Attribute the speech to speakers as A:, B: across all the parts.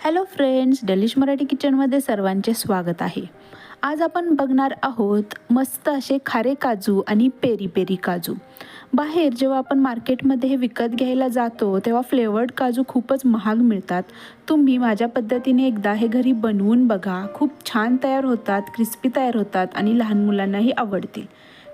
A: Hello friends delish Marathi किचनमध्ये सर्वांचे स्वागत आहे. आज आपण बघणार आहोत मस्त असे खारे काजू आणि पेरी पेरी काजू. बाहेर जेव्हा आपण मार्केटमध्ये हे विकत घ्यायला जातो तेव्हा फ्लेवर्ड काजू खूपच महाग मिळतात. तुम्ही माझ्या पद्धतीने एकदा हे घरी बनवून बघा. खूप छान तयार होतात क्रिस्पी तयार होतात आणि लहान मुलांनाही आवडतील.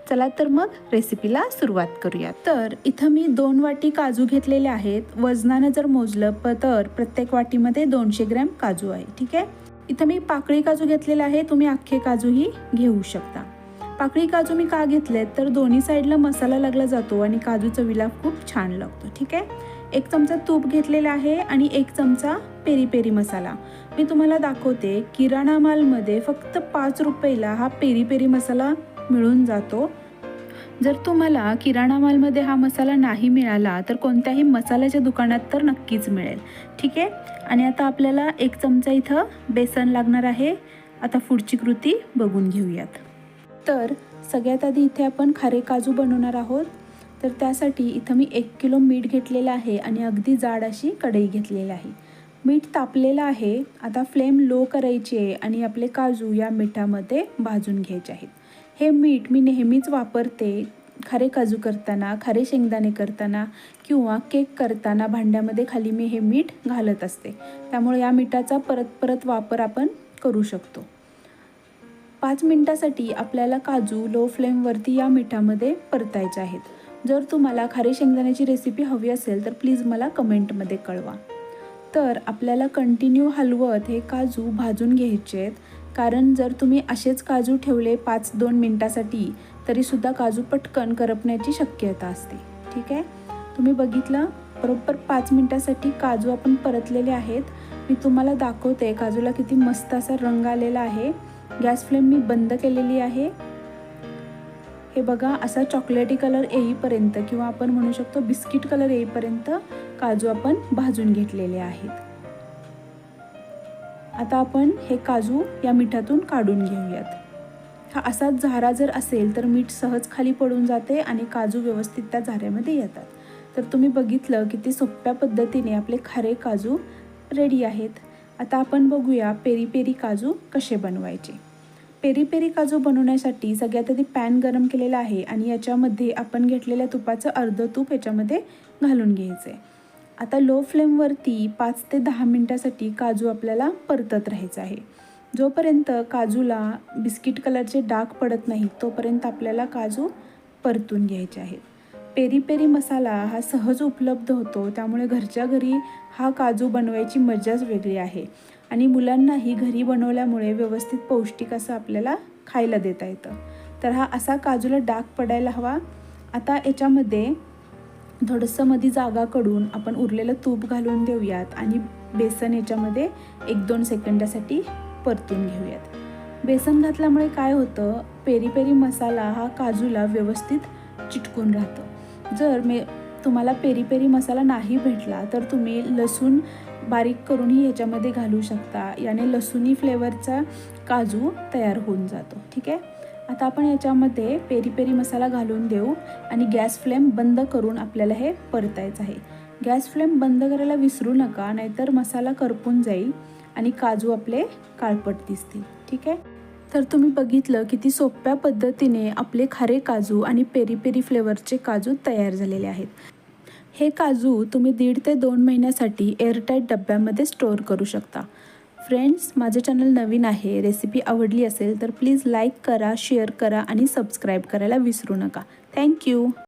A: चला तर मग रेसिपीला सुरुवात करूया. तर इथं मी दोन वाटी काजू घेतलेले आहेत. वजनानं जर मोजलं प तर प्रत्येक वाटीमध्ये दोनशे ग्रॅम काजू आहे. ठीक आहे? इथं मी पाकळी काजू घेतलेला आहे. तुम्ही अख्खे काजूही घेऊ शकता. पाकळी काजू मी का घेतलेत? तर दोन्ही साईडला मसाला लागला जातो आणि काजू चवीला खूप छान लागतो. ठीक आहे? एक चमचा तूप घेतलेला आहे आणि एक चमचा पेरी पेरी मसाला. मी तुम्हाला दाखवते किराणा मालमध्ये फक्त पाच रुपयाला हा पेरी पेरी मसाला मिळून जातो. जर तुम्हाला किराणा मालमध्ये हा मसाला नाही मिळाला तर कोणत्याही मसाल्याच्या दुकानात तर नक्कीच मिळेल. ठीक आहे? आणि आता आपल्याला एक चमचा इथं बेसन लागणार आहे. आता पुढची कृती बघून घेऊयात. तर सगळ्यात आधी इथे आपण खारे काजू बनवणार आहोत. तर त्यासाठी इथं मी एक किलो मीठ घेतलेलं आहे आणि अगदी जाड अशी कढई घेतलेली आहे. मीठ तापलेलं आहे. आता फ्लेम लो करायची आहे आणि आपले काजू या मिठामध्ये भाजून घ्यायचे आहेत. हे मीठ मी नेहमीच वापरते खारे काजू करताना खारे शेंगदाणे करताना किंवा केक करताना भांड्यामध्ये खाली मी हे मीठ घालत असते. त्यामुळे या मिठाचा परत परत वापर आपण करू शकतो. पाच मिनटासाठी आपल्याला काजू लो फ्लेमवरती या मिठामध्ये परतायचे आहेत. जर तुम्हाला खारे शेंगदाण्याची रेसिपी हवी असेल तर प्लीज मला कमेंटमध्ये कळवा. तर आपल्याला कंटिन्यू हलवत हे काजू भाजून घ्यायचे आहेत. कारण जर तुम्ही असेच काजू ठेवले पाच दोन मिनटासाठी तरीसुद्धा काजू पटकन करपण्याची शक्यता असते. ठीक आहे? तुम्ही बघितलं? बरोबर पाच मिनटासाठी काजू आपण परतलेले आहेत. मी तुम्हाला दाखवते काजूला किती मस्त असा रंग आलेला आहे. गॅस फ्लेम मी बंद केलेली आहे. हे बघा असा चॉकलेटी कलर येईपर्यंत किंवा आपण म्हणू शकतो बिस्किट कलर येईपर्यंत काजू आपण भाजून घेतलेले आहेत. आता आपण हे काजू या मिठातून काढून घेऊयात. हा असाच झारा जर असेल तर मीठ सहज खाली पडून जाते आणि काजू व्यवस्थित त्या झाऱ्यामध्ये येतात. तर तुम्ही बघितलं किती सोप्या पद्धतीने आपले खारे काजू रेडी आहेत. आता आपण बघूया पेरी पेरी काजू कसे बनवायचे. पेरी पेरी काजू बनवण्यासाठी सगळ्यात आधी पॅन गरम केलेला आहे आणि याच्यामध्ये आपण घेतलेल्या तुपाचं अर्ध तूप याच्यामध्ये घालून घ्यायचं आहे आता लो फ्लेमवरती पाच ते दहा मिनटासाठी काजू आपल्याला परतत राहायचं आहे. जोपर्यंत काजूला बिस्किट कलरचे डाग पडत नाही तोपर्यंत आपल्याला काजू परतून घ्यायचे आहेत. पेरी पेरी मसाला हा सहज उपलब्ध होतो त्यामुळे घरच्या घरी हा काजू बनवायची मजाच वेगळी आहे. आणि मुलांनाही घरी बनवल्यामुळे व्यवस्थित पौष्टिक असं आपल्याला खायला देता येतं. तर हा असा काजूला डाग पडायला हवा. आता याच्यामध्ये थोडंसं मध्ये जागाकडून आपण उरलेलं तूप घालून देऊयात आणि बेसन याच्यामध्ये एक दोन सेकंदासाठी परतून घेऊयात. बेसन घातल्यामुळे काय होतं? पेरी पेरी मसाला हा काजूला व्यवस्थित चिटकून राहतं. जर मे तुम्हाला पेरी पेरी मसाला नाही भेटला तर तुम्ही लसूण बारीक करूनही याच्यामध्ये घालू शकता. याने लसूणी फ्लेवरचा काजू तयार होऊन जातो. ठीक आहे? आता आपण याच्यामध्ये पेरी पेरी मसाला घालून देऊ आणि गॅस फ्लेम बंद करून आपल्याला हे परतायचं आहे. गॅस फ्लेम बंद करायला विसरू नका नाहीतर मसाला करपून जाईल आणि काजू आपले काळपट दिसतील. ठीक आहे? तर तुम्ही बघितलं किती सोप्या पद्धतीने आपले खारे काजू आणि पेरी पेरी फ्लेवरचे काजू तयार झालेले आहेत. हे काजू तुम्ही दीड ते दोन महिन्यासाठी एअरटाईट डब्यामध्ये स्टोअर करू शकता. फ्रेंड्स माझे चॅनल नवीन आहे रेसिपी आवडली असेल तर प्लीज लाईक करा शेअर करा आणि सबस्क्राईब करायला विसरू नका. थँक्यू